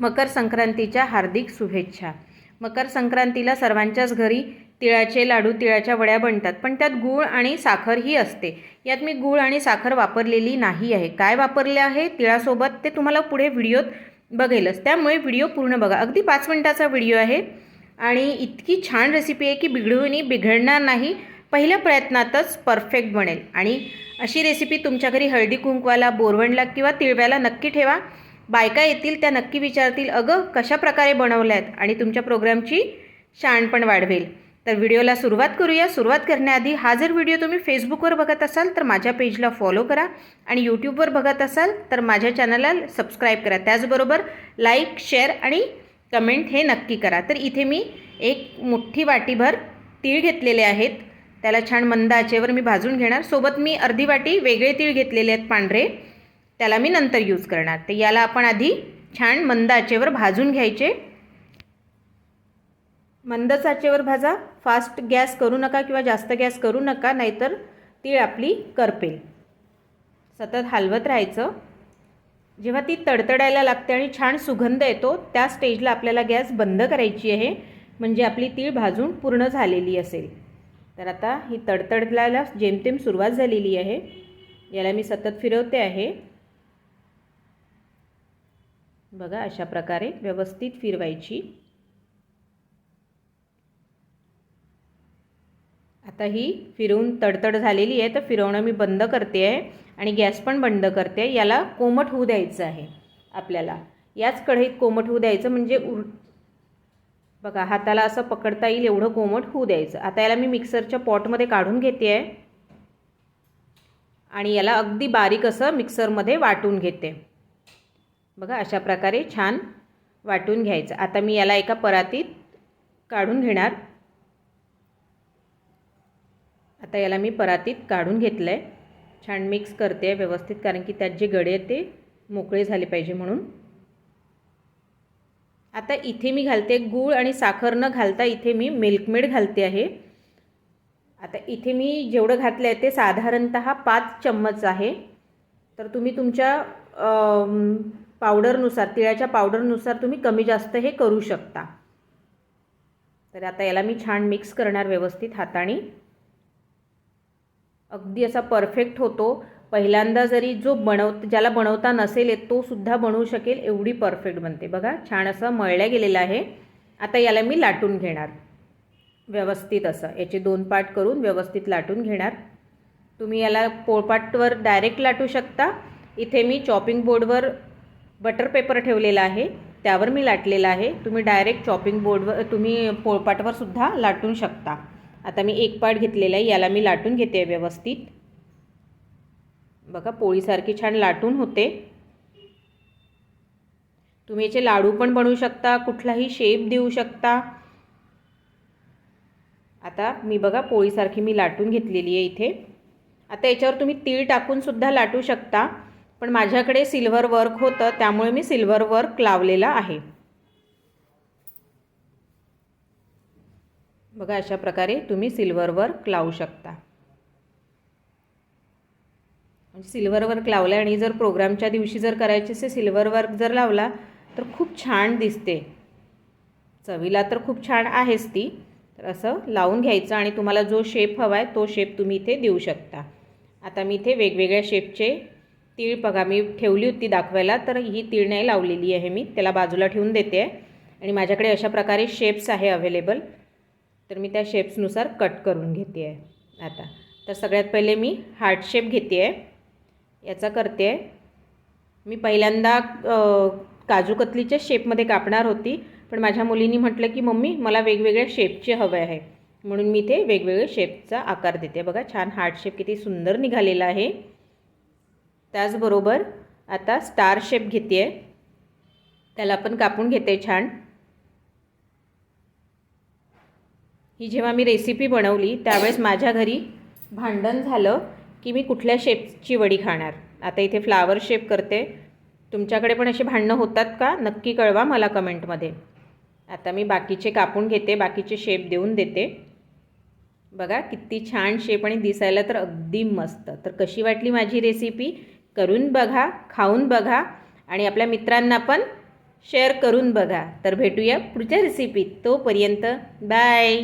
मकर संक्रांतीच्या हार्दिक शुभेच्छा. मकर संक्रांतीला सर्वांच्याच घरी तिळाचे लाडू तिळाच्या वड्या बनतात पण त्यात गूळ आणि साखरही असते. यात मी गूळ आणि साखर वापरलेली नाही आहे. काय वापरले आहे? तिळासोबत ते तुम्हाला पुढे व्हिडिओत बघेलच. त्यामुळे व्हिडिओ पूर्ण बघा. अगदी पाच मिनटाचा व्हिडिओ आहे आणि इतकी छान रेसिपी आहे की बिघडूनही बिघडणार नाही. पहिल्या प्रयत्नातच परफेक्ट बनेल. आणि अशी रेसिपी तुमच्या घरी हळदी कुंकवाला बोरवणला किंवा तिळव्याला नक्की ठेवा. बायका येतील त्या नक्की विचारतील अगं कशा प्रकारे बनवल्या आहेत आणि तुमच्या प्रोग्रामची शाणपण वाढवेल. तर व्हिडिओला सुरुवात करूया. सुरुवात करण्याआधी हा जर व्हिडिओ तुम्ही फेसबुकवर बघत असाल तर माझ्या पेजला फॉलो करा आणि यूट्यूबवर बघत असाल तर माझ्या चॅनलला सबस्क्राईब करा. त्याचबरोबर लाईक शेअर आणि कमेंट हे नक्की करा. तर इथे मी एक मोठी वाटीभर तीळ घेतलेले आहेत. त्याला छान मंद आचेवर मी भाजून घेणार. सोबत मी अर्धी वाटी वेगळे तीळ घेतलेले आहेत पांढरे. त्याला मी नंतर यूज करणार. तर याला आपण आधी छान मंद आचेवर भाजून घ्यायचे. मंदच आचेवर भाजा. फास्ट गॅस करू नका किंवा जास्त गॅस करू नका नाहीतर तीळ आपली करपेल. सतत हलवत राहायचं. जेव्हा ती तडतडायला लागते आणि छान सुगंध येतो त्या स्टेजला आपल्याला गॅस बंद करायची आहे. म्हणजे आपली तीळ भाजून पूर्ण झालेली असेल. तर आता ही तडतडलायला जेमतेम सुरुवात झालेली आहे. याला मी सतत फिरवते आहे. बघा अशा प्रकारे व्यवस्थित फिरवायची. आता ही फिरवून तडतड झालेली आहे तर फिरवणं मी बंद करते आहे आणि गॅस पण बंद करते याला कोमट होऊ द्यायचं आहे आपल्याला. याच कढईत कोमट होऊ द्यायचं म्हणजे उर बघा हाताला असं पकडता येईल एवढं कोमट होऊ द्यायचं. आता याला मी मिक्सरच्या पॉटमध्ये काढून घेते आहे. आणि याला अगदी बारीक असं मिक्सरमध्ये वाटून घेते. बघा अशा प्रकारे छान वाटून घ्यायचं. आता मी याला एका परातीत काढून घेणार. आता याला मी परातीत काढून घेतलं आहे छान मिक्स करते आहे व्यवस्थित कारण की त्यात जे गडे आहेत ते मोकळे झाले पाहिजे म्हणून. आता इथे मी घालते गूळ आणि साखर न घालता इथे मी मिल्कमेड घालते आहे. आता इथे मी जेवढं घातलं आहे ते साधारणत पाच चम्मच आहे. तर तुम्ही तुमच्या पावडरनुसार तिळाच्या पावडरनुसार तुम्ही कमी जास्त हे करू शकता. तर आता याला मी छान मिक्स करणार व्यवस्थित हाताने. अगदी असा परफेक्ट होतो. पहिल्यांदा जरी जो बनव ज्याला बनवता नसेल येत तो सुद्धा बनवू शकेल एवढी परफेक्ट बनते. बघा छान असं मळल्या गेलेलं आहे. आता याला मी लाटून घेणार. व्यवस्थित असं. याचे दोन पार्ट करून व्यवस्थित लाटून घेणार. तुम्ही याला पोळपाटवर डायरेक्ट लाटू शकता. इथे मी चॉपिंग बोर्डवर बटर पेपर ठेवलेला आहे. त्यावर मी लाटलेला आहे. तुम्ही डायरेक्ट चॉपिंग बोर्डवर तुम्ही पोळपाटवर सुद्धा लाटून शकता. आता मी एक पाट घेतलेला आहे. याला मी लाटून घेते व्यवस्थित. बघा पोळीसारखी छान लाटून होते. तुम्ही याचे लाडू पण बनवू शकता. कुठलाही शेप देऊ शकता. आता मी बघा पोळीसारखी मी लाटून घेतलेली आहे इथे. आता याच्यावर तुम्ही तीळ टाकूनसुद्धा लाटू शकता. पण माझ्याकडे सिल्वर वर्क होतं त्यामुळे मी सिल्वर वर्क लावलेला आहे. बघा अशा प्रकारे तुम्ही सिल्वर वर्क लावू शकता. म्हणजे सिल्वर वर्क लावला आणि जर प्रोग्रामच्या दिवशी जर करायचे असे सिल्वर वर्क जर लावला तर खूप छान दिसते. चवीला तर खूप छान आहेच ती. तर असं लावून घ्यायचं आणि तुम्हाला जो शेप हवा आहे तो शेप तुम्ही इथे देऊ शकता. आता मी इथे वेगवेगळ्या शेपचे तीळ बघा मी ठेवली होती दाखवायला तर ही तीळ नाही लावलेली आहे मी त्याला बाजूला ठेवून देते. आहे आणि माझ्याकडे अशा प्रकारे शेप्स आहे अवेलेबल तर मी त्या शेप्सनुसार कट करून घेते आहे. आता तर सगळ्यात पहिले मी हार्ट शेप घेते आहे. याचा करते आहे. मी पहिल्यांदा काजू कतलीच्या शेपमध्ये कापणार होती पण माझ्या मुलींनी म्हटलं की मम्मी मला वेगवेगळ्या शेपचे हवे आहे. म्हणून मी ते वेगवेगळे शेपचा आकार देते. बघा छान हार्ट शेप किती सुंदर निघालेला आहे. त्याचबरोबर आता स्टार शेप घेते आहे त्याला पण कापून घेते छान. ही जेव्हा मी रेसिपी बनवली त्यावेळेस माझ्या घरी भांडण झालं की मी कुठल्या शेपची वडी खाणार. आता इथे फ्लावर शेप करते. तुमच्याकडे पण असे भांडणं होतात का? नक्की कळवा मला कमेंटमध्ये आता मी बाकीचे कापून घेते बाकीचे शेप देऊन देते. बघा किती छान शेप आणि दिसायला तर अगदी मस्त. तर कशी वाटली माझी रेसिपी करून बघा खाऊन बघा आणि आपल्या मित्रांना पण शेअर करून बघा. तर भेटूया पुढच्या रेसिपीत तोपर्यंत. बाय